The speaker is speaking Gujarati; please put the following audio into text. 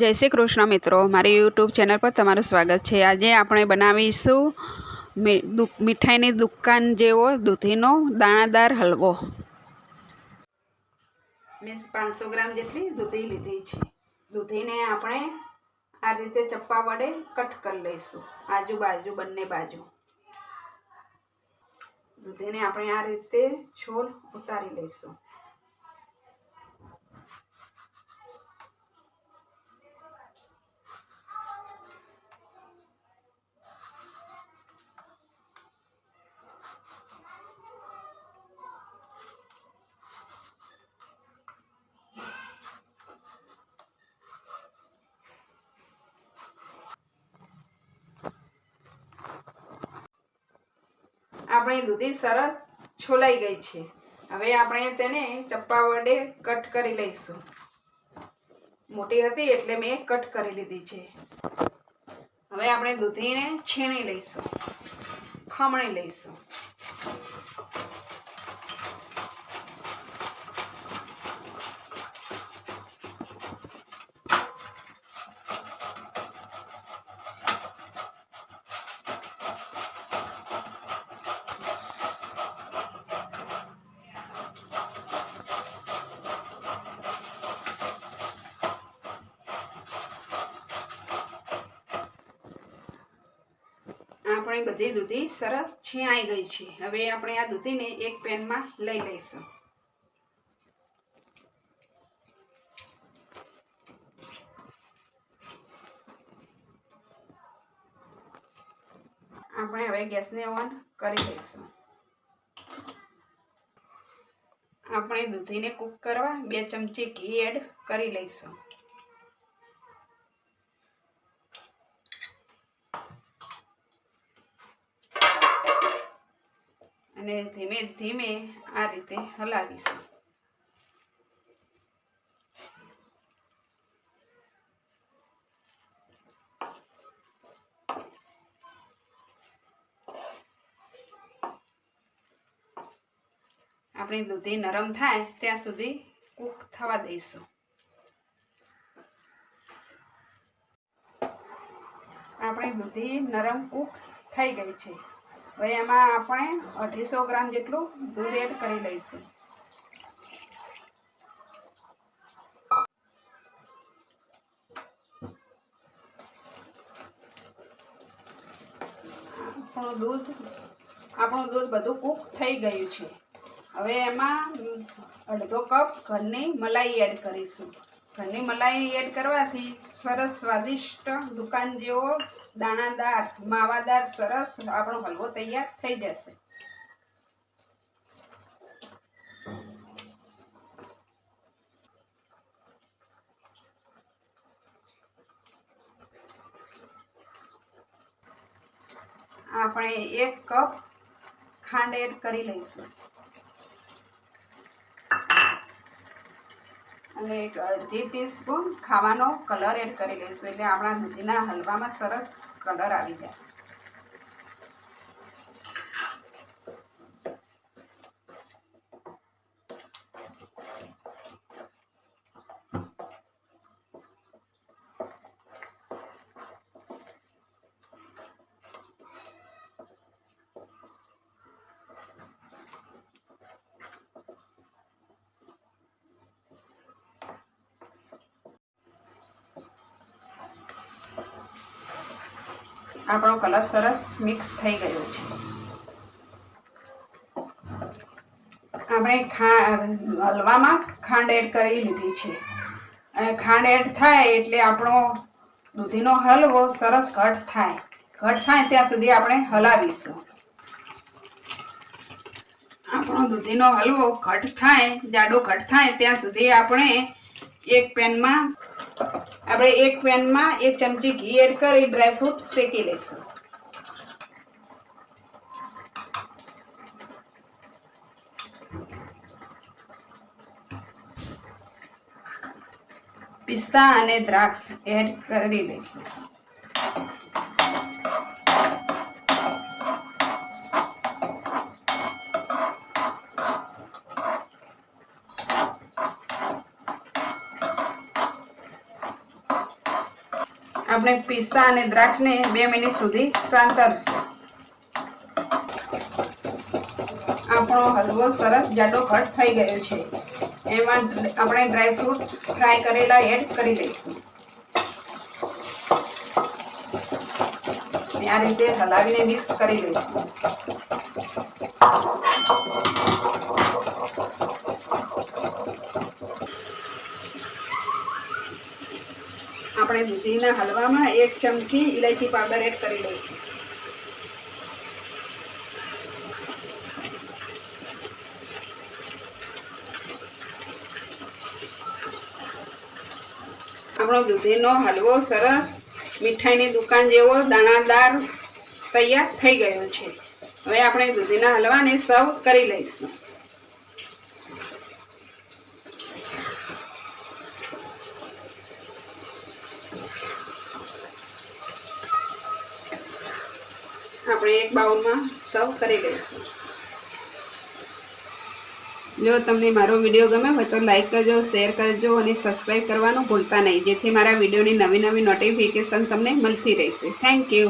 જય શ્રી કૃષ્ણ મિત્રો, મારી યુટ્યુબ ચેનલ પર તમારું સ્વાગત છે. આજે આપણે બનાવીશું મીઠાઈની દુકાન જેવો દૂધીનો દાણાદાર હલવો. મેં પાંચસો ગ્રામ જેટલી દૂધી લીધી છે. દૂધીને આપણે આ રીતે ચપ્પા વડે કટ કરી લઈશું, આજુબાજુ, બંને બાજુ. દૂધીને આપણે આ રીતે છોલ ઉતારી લઈશું. આપણી દૂધી સરસ છોલાઈ ગઈ છે. હવે આપણે તેને ચપ્પા વડે કટ કરી લઈશું. મોટી હતી એટલે મેં કટ કરી લીધી છે. હવે આપણે દૂધીને છીણી લઈશું. ખમણી લઈશું. આપણી બધી દૂધી સરસ છીણાઈ ગઈ છે. હવે આપણે આ દૂધીને એક પેનમાં લઈ લઈશું. આપણે હવે ગેસને ઓન કરી લઈશું. આપણે દૂધીને કૂક કરવા બે ચમચી ઘી એડ કરી લઈશું. અને ધીમે ધીમે આ રીતે હલાવીશું. આપણી દૂધી નરમ થાય ત્યાં સુધી કૂક થવા દઈશું. આપણી દૂધી નરમ કૂક થઈ ગઈ છે. હવે એમાં આપણે અઢીસો ગ્રામ જેટલું દૂધ એડ કરી લઈશું. આપણું દૂધ આપણું દૂધ બધું કૂક થઈ ગયું છે. હવે એમાં અડધો કપ ઘરની મલાઈ એડ કરીશું. ઘરની મલાઈ એડ કરવાથી સરસ સ્વાદિષ્ટ દુકાન જેવો દાણાદાર, માવાદાર, સરસ આપણો હલવો તૈયાર થઈ જશે. આપણે એક કપ ખાંડ એડ કરી લઈશું. અને એક અડધી ટીસ્પૂન ખાવાનો કલર એડ કરી લઈશું. એટલે આપણા દૂધીના હલવામાં સરસ કલર આવી જાય આપણો કલર સરસ મિક્સ થઈ ગયો છે. આપણે ખા, હલવામાં ખાંડ એડ કરી લીધી છે. ખાંડ એડ થાય એટલે આપણો દૂધીનો હલવો સરસ ઘટ થાય. ઘટ થાય ત્યાં સુધી આપણે હલાવીશું. આપણો દૂધીનો હલવો ઘટ થાય, જાડો ઘટ થાય ત્યાં સુધી આપણે એક પેનમાં આપણે એક પેનમાં એક ચમચી ઘી એડ કરી ડ્રાયફ્રૂટ શેકી લઈશું. પિસ્તા અને દ્રાક્ષ એડ કરી લઈશું. આપણે પિસ્તા અને દ્રાક્ષને બે મિનિટ સુધી સાંતરશું આપણો હલવો સરસ જાડો કટ થઈ ગયો છે. એમાં આપણે ડ્રાયફ્રૂટ ફ્રાય કરેલા એડ કરી લઈશું. આ રીતે હલાવીને મિક્સ કરી લઈશું. આપણે દૂધીના હલવામાં એક ચમચી ઇલાયચી પાવડર એડ કરી લઈશું આપણો દૂધીનો હલવો સરસ મીઠાઈની દુકાન જેવો દાણાદાર તૈયાર થઈ ગયો છે. હવે આપણે દૂધીના હલવાને સર્વ કરી લઈશું. આપણે એક બાઉલમાં સર્વ કરી લઈશું. જો તમને મારો વીડિયો ગમે હોય તો લાઈક કરજો, શેર કરજો અને સબસ્ક્રાઈબ કરવાનું ભૂલતા નહીં. જેથી મારા વિડીયોની નવી નવી નોટિફિકેશન તમને મળતી રહેશે. Thank you